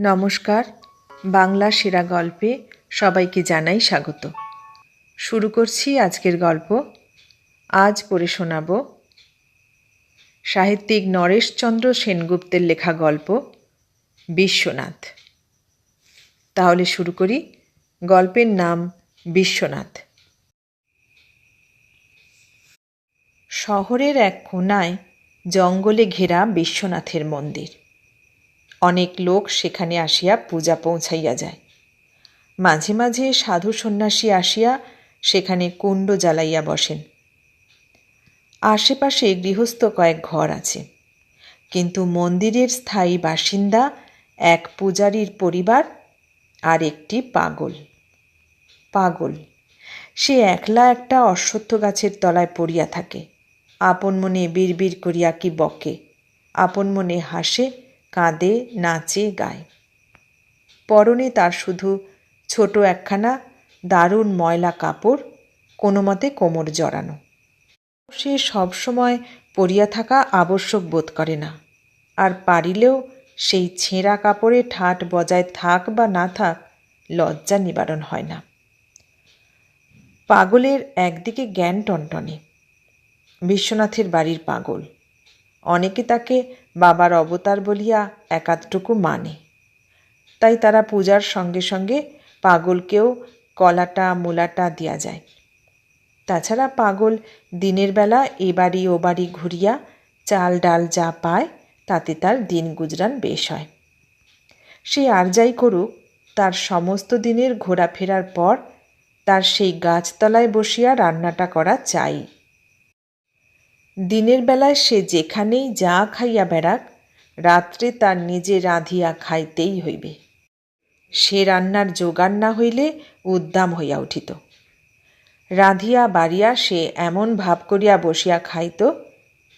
নমস্কার। বাংলা সেরা গল্পে সবাইকে জানাই স্বাগত। শুরু করছি আজকের গল্প। আজ পড়ে শোনাব সাহিত্যিক নরেশচন্দ্র সেনগুপ্তের লেখা গল্প, বিশ্বনাথ। তাহলে শুরু করি। গল্পের নাম বিশ্বনাথ। শহরের এক কোনায় জঙ্গলে ঘেরা বিশ্বনাথের মন্দির। অনেক লোক সেখানে আসিয়া পূজা পৌঁছাইয়া যায়। মাঝে মাঝে সাধু সন্ন্যাসী আসিয়া সেখানে কুণ্ড জ্বালাইয়া বসেন। আশেপাশে গৃহস্থ কয়েক ঘর আছে। কিন্তু মন্দিরের স্থায়ী বাসিন্দা এক পূজারীর পরিবার আর একটি পাগল। পাগল। সে একলা একটা অশ্বত্থ গাছের তলায় পড়িয়া থাকে। আপন মনে বিড়বিড় করিয়া কি বকে, আপন মনে হাসে কাঁদে, নাচে, গায়। পরনে তার শুধু ছোট একখানা দারুণ ময়লা কাপড়, কোনো মতে কোমর জড়ানো। সে সবসময় পরিয়া থাকা আবশ্যক বোধ করে না, আর পারিলেও সেই ছেঁড়া কাপড়ে ঠাট বজায় থাক বা না থাক লজ্জা নিবারণ হয় না। পাগলের একদিকে জ্ঞান টনটনে, বিশ্বনাথের বাড়ির পাগল, অনেকে তাকে বাবার অবতার বলিয়া একাধটুকু মানে। তাই তারা পূজার সঙ্গে সঙ্গে পাগলকেও কলাটা, মূলাটা দেওয়া যায়। তাছাড়া পাগল দিনের বেলা এ বাড়ি, ও বাড়ি ঘুরিয়া চাল, ডাল যা পায়, তাতে তার দিন গুজরান বেশ হয়। সে আর যাই করুক, তার সমস্ত দিনের ঘোরাফেরার পর তার সেই গাছতলায় বসিয়া রান্নাটা করা চাই। দিনের বেলায় সে যেখানেই যা খাইয়া বেড়াক, রাত্রে তার নিজে রাঁধিয়া খাইতেই হইবে। সে রান্নার জোগাড় না হইলে উদ্দাম হইয়া উঠিত। রাঁধিয়া বাড়িয়া সে এমন ভাব করিয়া বসিয়া খাইত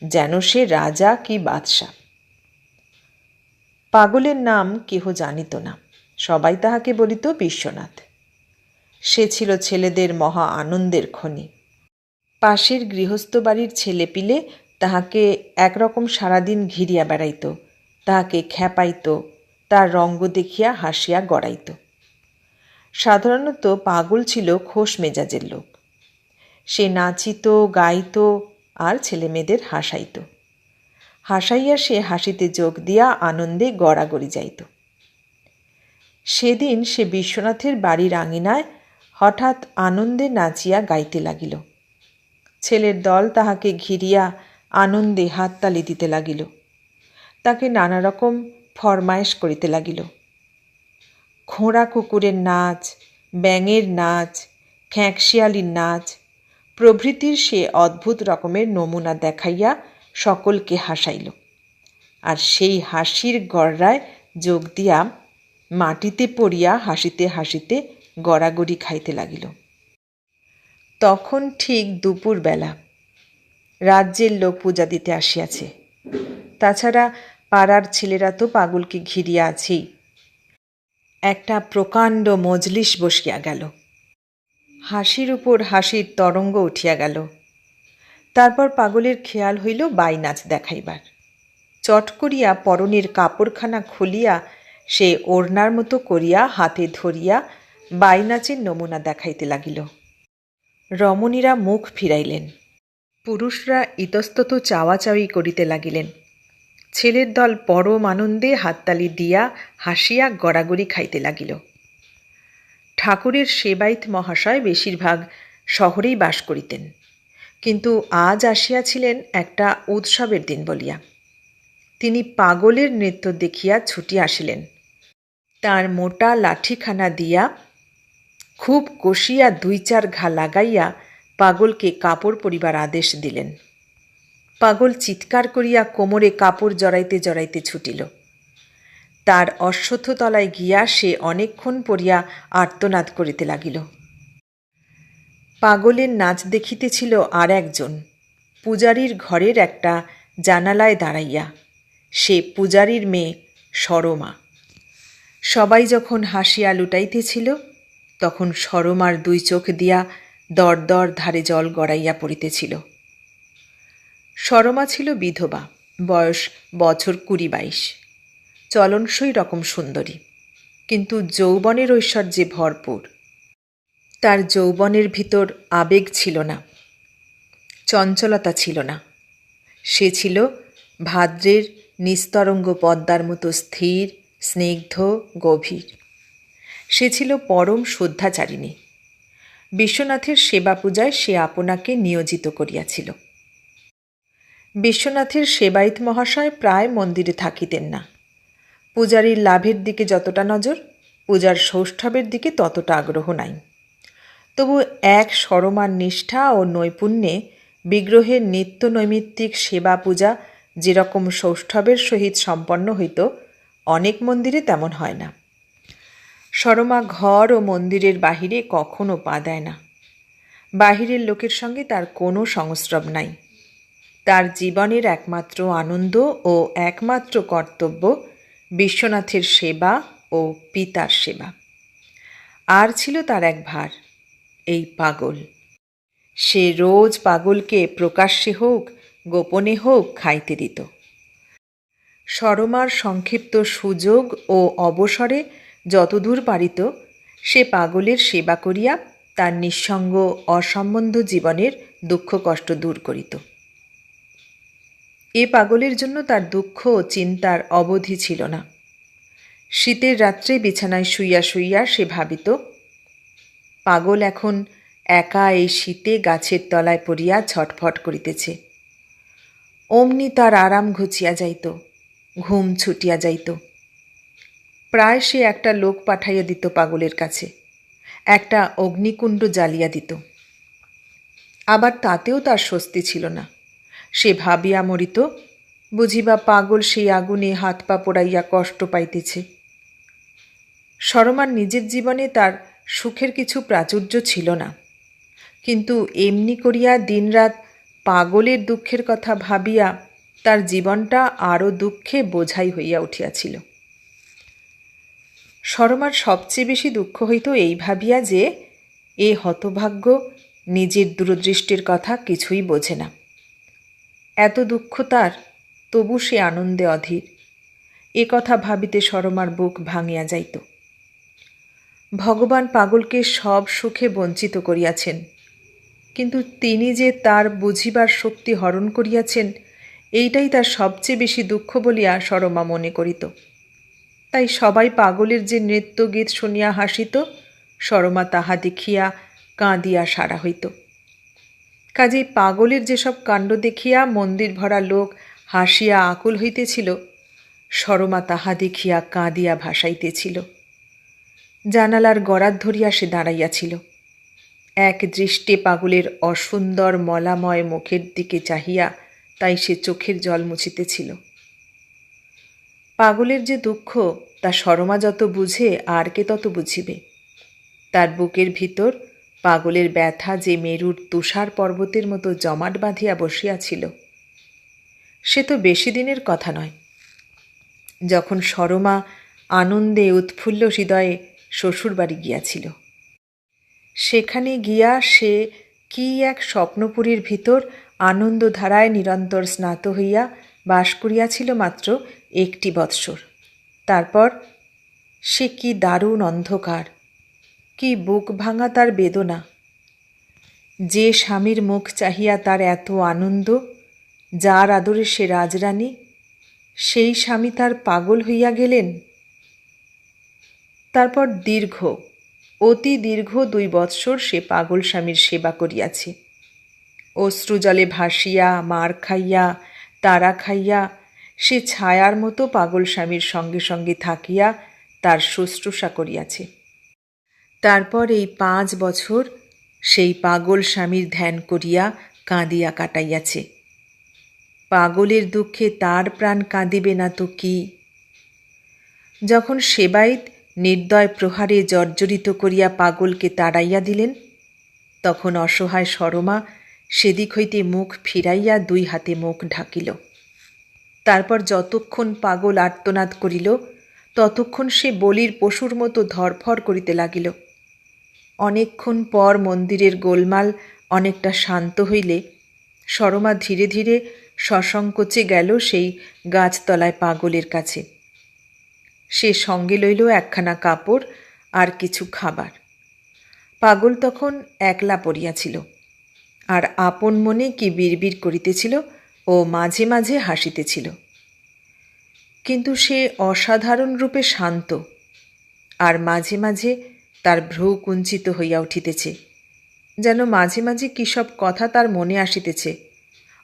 যেন সে রাজা কি বাদশাহ। পাগলের নাম কেহ জানিত না, সবাই তাহাকে বলিত বিশ্বনাথ। সে ছিল ছেলেদের মহা আনন্দের খনি। পাশের গৃহস্থ বাড়ির ছেলেপিলে তাহাকে একরকম সারাদিন ঘিরিয়া বেড়াইত, তাহাকে খ্যাপাইত, তার রঙ্গ দেখিয়া হাসিয়া গড়াইত। সাধারণত পাগল ছিল খোস মেজাজের লোক। সে নাচিত, গাইত আর ছেলেমেয়েদের হাসাইত। হাসাইয়া সে হাসিতে যোগ দিয়া আনন্দে গড়াগড়ি যাইত। সেদিন সে বিশ্বনাথের বাড়ির আঙিনায় হঠাৎ আনন্দে নাচিয়া গাইতে লাগিল। ছেলের দল তাহাকে ঘিরিয়া আনন্দে হাততালি দিতে লাগিল। তাকে নানা রকম ফরমায়েশ করিতে লাগিল। খোঁড়া কুকুরের নাচ, ব্যাঙের নাচ, খ্যাঁকশিয়ালির নাচ, প্রভৃতির সে অদ্ভুত রকমের নমুনা দেখাইয়া সকলকে হাসাইল। আর সেই হাসির গড়রায় যোগ দিয়া মাটিতে পড়িয়া হাসিতে হাসিতে গড়াগড়ি খাইতে লাগিল। তখন ঠিক দুপুরবেলা রাজ্যের লোক পূজা দিতে আসিয়াছে। তাছাড়া পাড়ার ছেলেরা তো পাগলকে ঘিরিয়া আছেই। একটা প্রকাণ্ড মজলিস বসিয়া গেল। হাসির উপর হাসির তরঙ্গ উঠিয়া গেল। তারপর পাগলের খেয়াল হইল বাই নাচ দেখাইবার। চট করিয়া পরনের কাপড়খানা খুলিয়া সে ওড়নার মতো করিয়া হাতে ধরিয়া বাই নাচের নমুনা দেখাইতে লাগিল। রমণীরা মুখ ফিরাইলেন। পুরুষরা ইতস্তত চাওয়াচাওয়ি করিতে লাগিলেন। ছেলের দল পরম আনন্দে হাততালি দিয়া হাসিয়া গড়াগড়ি খাইতে লাগিল। ঠাকুরের সেবাইত মহাশয় বেশিরভাগ শহরেই বাস করিতেন। কিন্তু আজ আসিয়াছিলেন একটা উৎসবের দিন বলিয়া। তিনি পাগলের নৃত্য দেখিয়া ছুটি আসিলেন। তার মোটা লাঠিখানা দিয়া খুব কষিয়া দুই চার ঘা লাগাইয়া পাগলকে কাপড় পরিবার আদেশ দিলেন। পাগল চিৎকার করিয়া কোমরে কাপড় জড়াইতে জড়াইতে ছুটিল। তার অশ্বত্থতলায় গিয়া সে অনেকক্ষণ পড়িয়া আর্তনাদ করিতে লাগিল। পাগলের নাচ দেখিতেছিল আর একজন, পূজারীর ঘরের একটা জানালায় দাঁড়াইয়া। সে পূজারীর মেয়ে সরমা। সবাই যখন হাসিয়া লুটাইতেছিল তখন সরমার দুই চোখ দিয়া দর দর ধারে জল গড়াইয়া পড়িতেছিল। সরমা ছিল বিধবা, বয়স বছর কুড়ি বাইশ। চলনসই রকম সুন্দরী, কিন্তু যৌবনের ঐশ্বর্যে ভরপুর। তার যৌবনের ভিতর আবেগ ছিল না, চঞ্চলতা ছিল না। সে ছিল ভাদ্রের নিস্তরঙ্গ পদ্মার মতো স্থির, স্নিগ্ধ, গভীর। সে ছিল পরম শ্রদ্ধাচারিণী। বিশ্বনাথের সেবা পূজায় সে আপনাকে নিয়োজিত করিয়াছিল। বিশ্বনাথের সেবায়িত মহাশয় প্রায় মন্দিরে থাকিতেন না। পূজারীর লাভের দিকে যতটা নজর, পূজার সৌষ্ঠবের দিকে ততটা আগ্রহ নাই। তবু এক সরমার নিষ্ঠা ও নৈপুণ্যে বিগ্রহের নিত্য নৈমিত্তিক সেবা পূজা যেরকম সৌষ্ঠবের সহিত সম্পন্ন হইত, অনেক মন্দিরে তেমন হয় না। সরমা ঘর ও মন্দিরের বাহিরে কখনো পা দেয় না। বাহিরের লোকের সঙ্গে তার কোনো সংস্রব নাই। তার জীবনের একমাত্র আনন্দ ও একমাত্র কর্তব্য বিশ্বনাথের সেবা ও পিতার সেবা। আর ছিল তার এক ভার, এই পাগল। সে রোজ পাগলকে প্রকাশ্যে হোক, গোপনে হোক খাইতে দিত। সরমার সংক্ষিপ্ত সুযোগ ও অবসরে যতদূর পারিত, সে পাগলের সেবা করিয়া তার নিঃসঙ্গ অসম্বন্ধ জীবনের দুঃখ কষ্ট দূর করিত। এ পাগলের জন্য তার দুঃখ ও চিন্তার অবধি ছিল না। শীতের রাত্রে বিছানায় শুইয়া শুইয়া সে ভাবিত, পাগল এখন একা এই শীতে গাছের তলায় পড়িয়া ছটফট করিতেছে। অমনি তার আরাম ঘুচিয়া যাইত, ঘুম ছুটিয়া যাইত। প্রায় সে একটা লোক পাঠাইয়া দিত পাগলের কাছে। একটা অগ্নিকুণ্ড জ্বালিয়া দিত। আবার তাতেও তার স্বস্তি ছিল না। সে ভাবিয়া মরিত, বুঝিবা পাগল সেই আগুনে হাত পা পোড়াইয়া কষ্ট পাইতেছে। সরমার নিজের জীবনে তার সুখের কিছু প্রাচুর্য ছিল না। কিন্তু এমনি করিয়া দিনরাত পাগলের দুঃখের কথা ভাবিয়া তার জীবনটা আরও দুঃখে বোঝাই হইয়া উঠিয়াছিল। সরমার সবচেয়ে বেশি দুঃখ হইত এই ভাবিয়া যে, এ হতভাগ্য, নিজের দূরদৃষ্টির কথা কিছুই বোঝে না। এত দুঃখ তার, তবু সে আনন্দে অধীর। এ কথা ভাবিতে সরমার বুক ভাঙিয়া যাইত। ভগবান পাগলকে সব সুখে বঞ্চিত করিয়াছেন। কিন্তু তিনি যে তার বুঝিবার শক্তি হরণ করিয়াছেন, এইটাই তার সবচেয়ে বেশি দুঃখ বলিয়া সরমা মনে করিত। তাই সবাই পাগলের যে নৃত্য গীত শুনিয়া হাসিত, সরমা তাহা দেখিয়া কাঁদিয়া সারা হইত। কাজেই পাগলের যেসব কাণ্ড দেখিয়া মন্দির ভরা লোক হাসিয়া আকুল হইতেছিল, সরমা তাহা দেখিয়া কাঁদিয়া ভাসাইতেছিল। জানালার গড়াত ধরিয়া সে দাঁড়াইয়াছিল। এক দৃষ্টে পাগলের অসুন্দর মলাময় মুখের দিকে চাহিয়া তাই সে চোখের জল মুছিতেছিল। পাগলের যে দুঃখ, তা সরমা যত বুঝে আর কে তত বুঝিবে। তার বুকের ভিতর পাগলের ব্যথা যে মেরুর তুষার পর্বতের মতো জমাট বাঁধিয়া বসিয়াছিল, সে তো বেশি দিনের কথা নয়। যখন সরমা আনন্দে উৎফুল্ল হৃদয়ে শ্বশুরবাড়ি গিয়াছিল, সেখানে গিয়া সে কি এক স্বপ্নপুরীর ভিতর আনন্দধারায় নিরন্তর স্নাত হইয়া বাস করিয়াছিল মাত্র একটি বৎসর। তারপর, সে কি দারুণ অন্ধকার, কি বুক ভাঙা তার বেদনা। যে স্বামীর মুখ চাহিয়া তার এত আনন্দ, যার আদরে সে রাজরানী, সেই স্বামী তার পাগল হইয়া গেলেন। তারপর দীর্ঘ, অতি দীর্ঘ দুই বৎসর সে পাগল স্বামীর সেবা করিয়াছে। অশ্রুজলে ভাসিয়া, মার খাইয়া, তারা খাইয়া সে ছায়ার মতো পাগল স্বামীর সঙ্গে সঙ্গে থাকিয়া তার শুশ্রূষা করিয়াছে। তারপর এই পাঁচ বছর সেই পাগল স্বামীর ধ্যান করিয়া কাঁদিয়া কাটাইয়াছে। পাগলের দুঃখে তার প্রাণ কাঁদিবে না তো কি? যখন সেবাইত নির্দয় প্রহারে জর্জরিত করিয়া পাগলকে তাড়াইয়া দিলেন, তখন অসহায় সরমা সেদিক হইতে মুখ ফিরাইয়া দুই হাতে মুখ ঢাকিল। তারপর যতক্ষণ পাগল আর্তনাদ করিল, ততক্ষণ সে বলির পশুর মতো ধরফর করিতে লাগিল। অনেকক্ষণ পর মন্দিরের গোলমাল অনেকটা শান্ত হইলে সরমা ধীরে ধীরে সসংকোচে গেল সেই গাছতলায় পাগলের কাছে। সে সঙ্গে লইল একখানা কাপড় আর কিছু খাবার। পাগল তখন একলা পড়িয়াছিল। আর আপন মনে কি বিড়বিড় করিতেছিল ও মাঝে মাঝে হাসিতেছিল। কিন্তু সে অসাধারণ রূপে শান্ত আর মাঝে মাঝে তার ভ্রু কুঞ্চিত হইয়া উঠিতেছে, যেন মাঝে মাঝে কী সব কথা তার মনে আসিতেছে,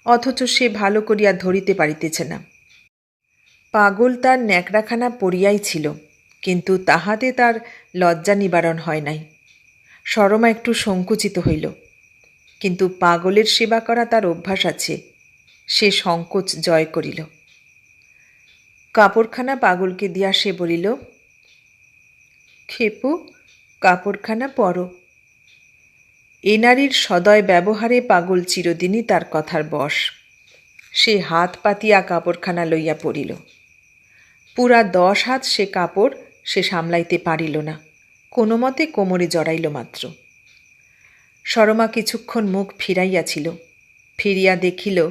অথচ সে ভালো করিয়া ধরিতে পারিতেছে না। পাগল তার ন্যাকড়াখানা পড়িয়াই ছিল, কিন্তু তাহাতে তার লজ্জা নিবারণ হয় নাই। সরমা একটু সংকুচিত হইল, কিন্তু পাগলের সেবা করা তার অভ্যাস আছে। সে সংকোচ জয় করিল। কাপড়খানা পাগলকে দিয়া সে বলিল, খেপু, কাপড়খানা পরো। এ নারীর সদয় ব্যবহারে পাগল চিরদিনই তার কথার বশ। সে হাত পাতিয়া কাপড়খানা লইয়া পড়িল। পুরা দশ হাত সে কাপড় সে সামলাইতে পারিল না। কোনো মতে কোমরে জড়াইল মাত্র। সরমা কিছুক্ষণ মুখ ফিরাইয়াছিল। ফিরিয়া দেখিল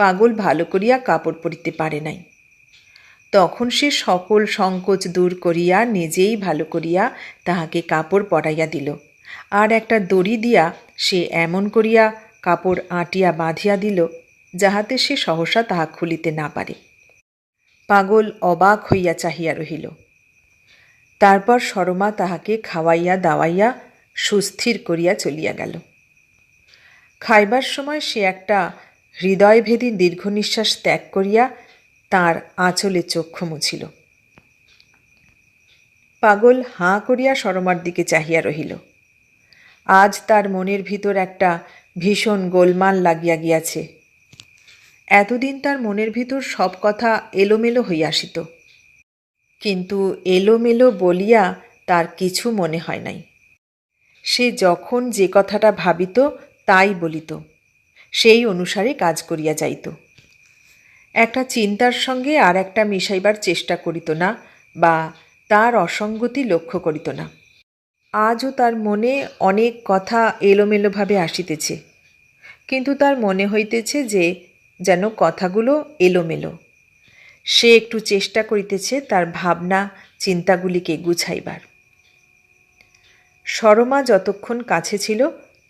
পাগল ভালো করিয়া কাপড় পরিতে পারে নাই। তখন সে সকল সংকোচ দূর করিয়া নিজেই ভালো করিয়া তাহাকে কাপড় পরাইয়া দিল। আর একটা দড়ি দিয়া সে এমন করিয়া কাপড় আঁটিয়া বাঁধিয়া দিল, যাহাতে সে সহসা তাহা খুলিতে না পারে। পাগল অবাক হইয়া চাহিয়া রহিল। তারপর সরমা তাহাকে খাওয়াইয়া দাওয়াইয়া সুস্থির করিয়া চলিয়া গেল। খাইবার সময় সে একটা হৃদয়ভেদী দীর্ঘ নিঃশ্বাস ত্যাগ করিয়া তার আঁচলে চক্ষু মুছিল। পাগল হাঁ করিয়া সরমার দিকে চাহিয়া রহিল। আজ তার মনের ভিতর একটা ভীষণ গোলমাল লাগিয়া গিয়াছে। এতদিন তার মনের ভিতর সব কথা এলোমেলো হইয়া আসিত। কিন্তু এলোমেলো বলিয়া তার কিছু মনে হয় নাই। সে যখন যে কথাটা ভাবিত, তাই বলিত। সেই অনুসারে কাজ করিয়া যাইত। একটা চিন্তার সঙ্গে আর একটা মিশাইবার চেষ্টা করিত না বা তার অসঙ্গতি লক্ষ্য করিত না। আজও তার মনে অনেক কথা এলোমেলোভাবে আসিতেছে, কিন্তু তার মনে হইতেছে যে যেন কথাগুলো এলোমেলো। সে একটু চেষ্টা করিতেছে তার ভাবনা চিন্তাগুলিকে গুছাইবার। সরমা যতক্ষণ কাছে ছিল,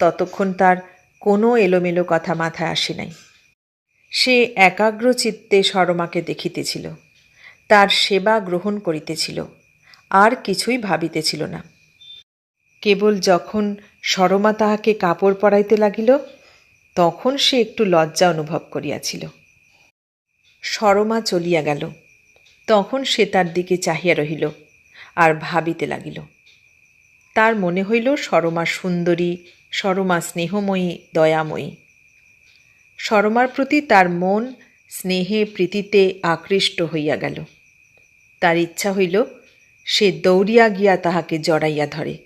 ততক্ষণ তার কোনো এলোমেলো কথা মাথায় আসে নাই। সে একাগ্র চিত্তে সরমাকে দেখিতেছিল। তার সেবা গ্রহণ করিতেছিল, আর কিছুই ভাবিতেছিল না। কেবল যখন সরমা তাহাকে কাপড় পরাইতে লাগিল, তখন সে একটু লজ্জা অনুভব করিয়াছিল। সরমা চলিয়া গেল, তখন সে তার দিকে চাহিয়া রহিল আর ভাবিতে লাগিল। তার মনে হইল সরমা সুন্দরী সরমা স্নেহময়ী, দয়াময়ী। সরমার প্রতি তার মন স্নেহে প্রীতিতে আকৃষ্ট হইয়া গেল। তার ইচ্ছা হইল সে দৌড়িয়া গিয়া তাহাকে জড়াইয়া ধরে।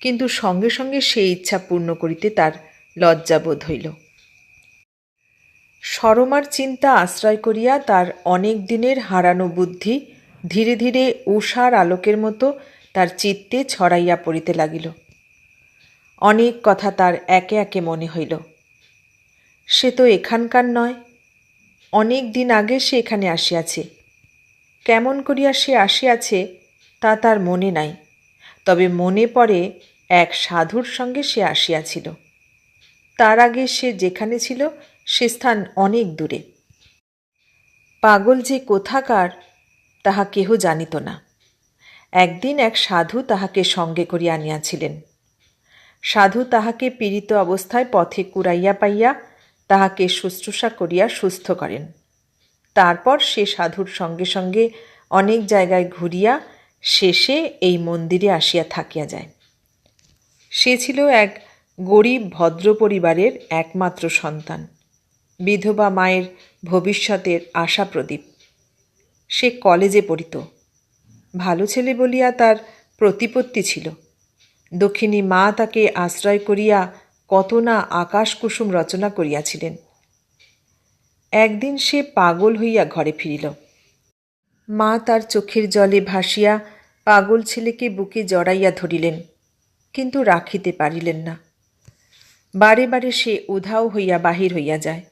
কিন্তু সঙ্গে সঙ্গে সেই ইচ্ছা পূর্ণ করিতে তার লজ্জাবোধ হইল। সরমার চিন্তা আশ্রয় করিয়া তার অনেক দিনের হারানো বুদ্ধি ধীরে ধীরে উষার আলোকের মতো তার চিত্তে ছড়াইয়া পড়িতে লাগিল। অনেক কথা তার একে একে মনে হইল। সে তো এখানকার নয়, অনেক দিন আগে সে এখানে আসিয়াছে। কেমন করিয়া সে আসিয়াছে তা তার মনে নাই, তবে মনে পড়ে এক সাধুর সঙ্গে সে আসিয়াছিল। তার আগে সে যেখানে ছিল, সে স্থান অনেক দূরে। পাগল যে কোথাকার, তাহা কেহ জানিত না। একদিন এক সাধু তাহাকে সঙ্গে করিয়া আনিয়াছিলেন। সাধু তাহাকে পীড়িত অবস্থায় পথে কুড়াইয়া পাইয়া তাহাকে শুশ্রূষা করিয়া সুস্থ করেন। তারপর সে সাধুর সঙ্গে সঙ্গে অনেক জায়গায় ঘুরিয়া শেষে এই মন্দিরে আসিয়া থাকিয়া যায়। সে ছিল এক গরিব ভদ্র পরিবারের একমাত্র সন্তান। বিধবা মায়ের ভবিষ্যতের আশা প্রদীপ। সে কলেজে পড়িত। ভালো ছেলে বলিয়া তার প্রতিপত্তি ছিল। দক্ষিণী মা তাকে আশ্রয় করিয়া কত না আকাশ কুসুম রচনা করিয়াছিলেন। একদিন সে পাগল হইয়া ঘরে ফিরিল। মা তার চোখের জলে ভাসিয়া পাগল ছেলেকে বুকে জড়াইয়া ধরিলেন, কিন্তু রাখিতে পারিলেন না। বারে বারে সে উধাও হইয়া বাহির হইয়া যায়।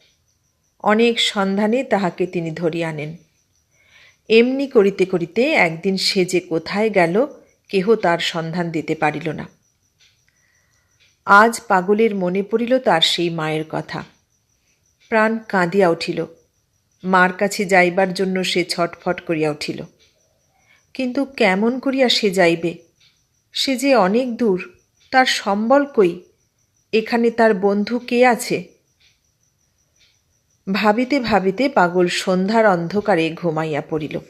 অনেক সন্ধানে তাহাকে তিনি ধরিয়া আনেন। এমনি করিতে করিতে একদিন সে যে কোথায় গেল কেহ তার সন্ধান দিতে পারিল না। আজ পাগলের মনে পড়িল তার সেই মায়ের কথা। প্রাণ কাঁদিয়া উঠিল। মার কাছে যাইবার জন্য সে ছটফট করিয়া উঠিল। কিন্তু কেমন করিয়া সে যাইবে? সে যে অনেক দূর, তার সম্বল কই? এখানে তার বন্ধু কে আছে? ভাবিতে ভাবিতে পাগল সন্ধ্যার অন্ধকারে ঘুমাইয়া পড়িল।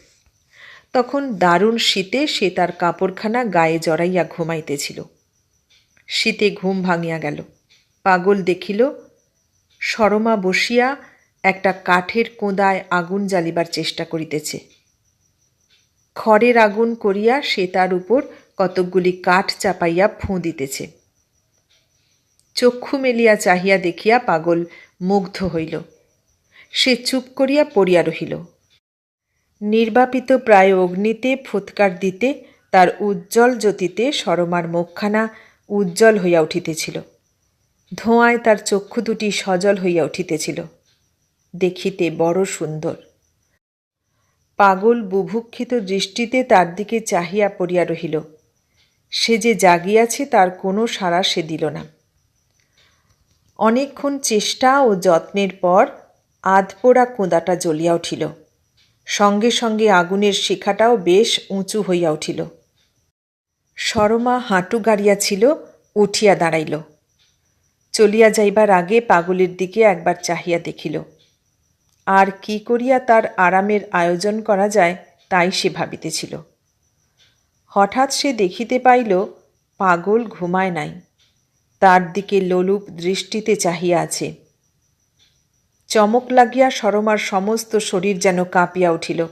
তখন দারুণ শীতে সে তার কাপড়খানা গায়ে জড়াইয়া ঘুমাইতেছিল। শীতে ঘুম ভাঙিয়া গেল। পাগল দেখিল, সরমা বসিয়া একটা কাঠের কোঁদায় আগুন জ্বালিবার চেষ্টা করিতেছে। খড়ের আগুন করিয়া সে তার উপর কতকগুলি কাঠ চাপাইয়া ফুঁ দিতেছে। চক্ষু মেলিয়া চাহিয়া দেখিয়া পাগল মুগ্ধ হইল। সে চুপ করিয়া পড়িয়া রহিল। নির্বাপিত প্রায় অগ্নিতে ফুৎকার দিতে, তার উজ্জ্বল জ্যোতিতে সরমার মুখখানা উজ্জ্বল হইয়া উঠিতেছিল। ধোঁয়ায় তার চক্ষু দুটি সজল হইয়া উঠিতেছিল। দেখিতে বড় সুন্দর। পাগল বুভুক্ষিত দৃষ্টিতে তার দিকে চাহিয়া পড়িয়া রহিল। সে যে জাগিয়াছে তার কোনো সাড়া সে দিল না। অনেকক্ষণ চেষ্টা ও যত্নের পর আধপোড়া কোঁদাটা জ্বলিয়া উঠিল। সঙ্গে সঙ্গে আগুনের শিখাটাও বেশ উঁচু হইয়া উঠিল। সরমা হাঁটু গাড়িয়া ছিল, উঠিয়া দাঁড়াইল। চলিয়া যাইবার আগে পাগলের দিকে একবার চাহিয়া দেখিল। আর কি করিয়া তার আরামের আয়োজন করা যায়, তাই সে ভাবিতেছিল। হঠাৎ সে দেখিতে পাইল, পাগল ঘুমায় নাই। তার দিকে লোলুপ দৃষ্টিতে চাহিয়া আছে। চমক লাগিয়া সরমার সমস্ত শরীর যেন কাঁপিয়া উঠিল।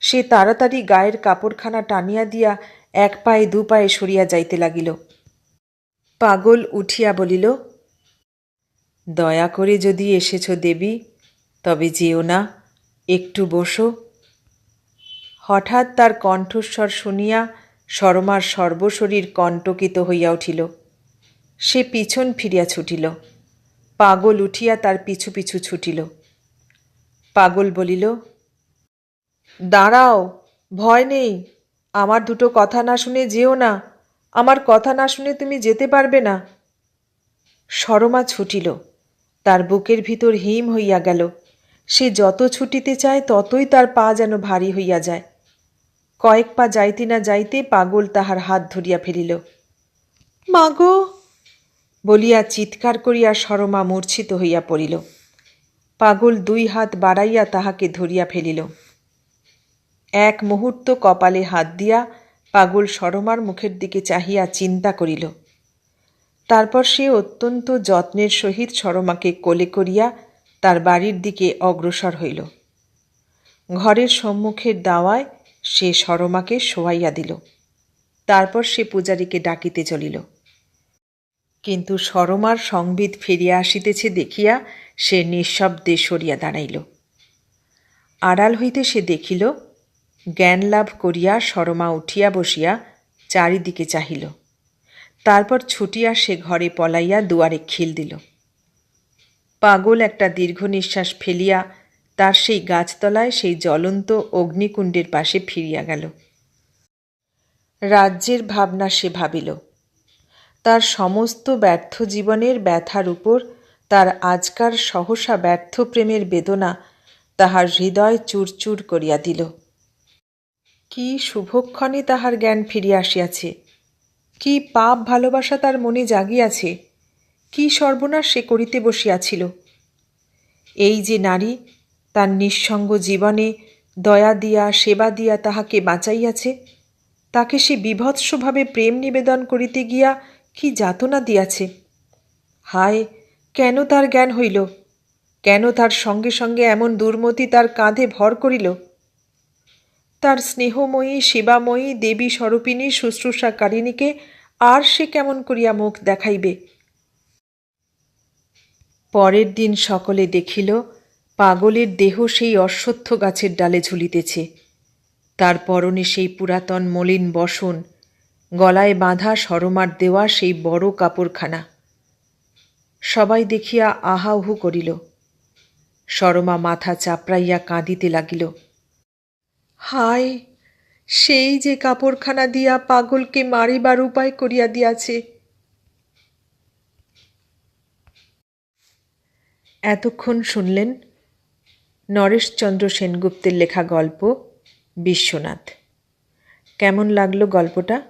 সে তাড়াতাড়ি গায়ের কাপড়খানা টানিয়া দিয়া এক পায়ে দু পায়ে সরিয়া যাইতে লাগিল। পাগল উঠিয়া বলিল, দয়া করে যদি এসেছ দেবী, তবে যেও না, একটু বসো। হঠাৎ তার কণ্ঠস্বর শুনিয়া সরমার সর্বশরীর কণ্টকিত হইয়া উঠিল। সে পিছন ফিরিয়া ছুটিল। পাগল উঠিয়া তার পিছু পিছু ছুটিল। পাগল বলিল, দাঁড়াও, ভয় নেই, আমার দুটো কথা না শুনে যেও না, আমার কথা না শুনে তুমি যেতে পারবে না। সরমা ছুটিল। তার বুকের ভিতর হিম হইয়া গেল। সে যত ছুটিতে চায়, ততই তার পা যেন ভারী হইয়া যায়। কয়েক পা যাইতে না যাইতে পাগল তাহার হাত ধরিয়া ফেলিল মাগো বলিয়া চিৎকার করিয়া সরমা মূর্ছিত হইয়া পড়িল। পাগল দুই হাত বাড়াইয়া তাহাকে ধরিয়া ফেলিল। এক মুহূর্ত কপালে হাত দিয়া পাগল সরমার মুখের দিকে চাহিয়া চিন্তা করিল। তারপর সে অত্যন্ত যত্নের সহিত সরমাকে কোলে করিয়া তার বাড়ির দিকে অগ্রসর হইল। ঘরের সম্মুখের দাওয়ায় সে সরমাকে শোয়াইয়া দিল। তারপর সে পূজারীকে ডাকিতে চলিল। কিন্তু সরমার সংবিদ ফিরিয়া আসিতেছে দেখিয়া সে নিঃশব্দে সরিয়া দাঁড়াইল। আড়াল হইতে সে দেখিল, জ্ঞান লাভ করিয়া সরমা উঠিয়া বসিয়া চারিদিকে চাহিল। তারপর ছুটিয়া সে ঘরে পলাইয়া দুয়ারে খিল দিল। পাগল একটা দীর্ঘ নিঃশ্বাস ফেলিয়া তার সেই গাছতলায় সেই জ্বলন্ত অগ্নিকুণ্ডের পাশে ফিরিয়া গেল। রাজ্যের ভাবনা সে ভাবিল তার সমস্ত ব্যর্থ জীবনের ব্যথার উপর তার আজকার সহসা ব্যর্থ প্রেমের বেদনা তাহার হৃদয় চুরচুর করিয়া দিল। কি শুভক্ষণে তাহার জ্ঞান ফিরিয়া আসিয়াছে। কি পাপ ভালোবাসা তার মনে জাগিয়াছে। কি সর্বনাশ সে করিতে বসিয়াছিল। এই যে নারী, তার নিঃসঙ্গ জীবনে দয়া দিয়া, সেবা দিয়া তাহাকে বাঁচাইয়াছে, তাকে সে বিভৎসভাবে প্রেম নিবেদন করিতে গিয়া কি যাতনা দিয়াছে। হায়, কেন তার জ্ঞান হইল? কেন তার সঙ্গে সঙ্গে এমন দুর্মতি তার কাঁধে ভর করিল? তার স্নেহময়ী শিবাময়ী দেবী স্বরূপিণী শুশ্রূষাকারিণীকে আর সে কেমন করিয়া মুখ দেখাইবে? পরের দিন সকলে দেখিল, পাগলের দেহ সেই অশ্বত্থ গাছের ডালে ঝুলিতেছে। তার পরনে সেই পুরাতন মলিন বসন গলায় বাঁধা সরমার দেওয়া সেই বড় কাপড়খানা। সবাই দেখিয়া আহাউহু করিল। সরমা মাথা চাপড়াইয়া কাঁদিতে লাগিল। হায়, সেই যে কাপড়খানা দিয়া পাগলকে মারিবার উপায় করিয়া দিয়াছে। এতক্ষণ শুনলেন নরেশচন্দ্র সেনগুপ্তের লেখা গল্প বিশ্বনাথ। কেমন লাগল গল্পটা?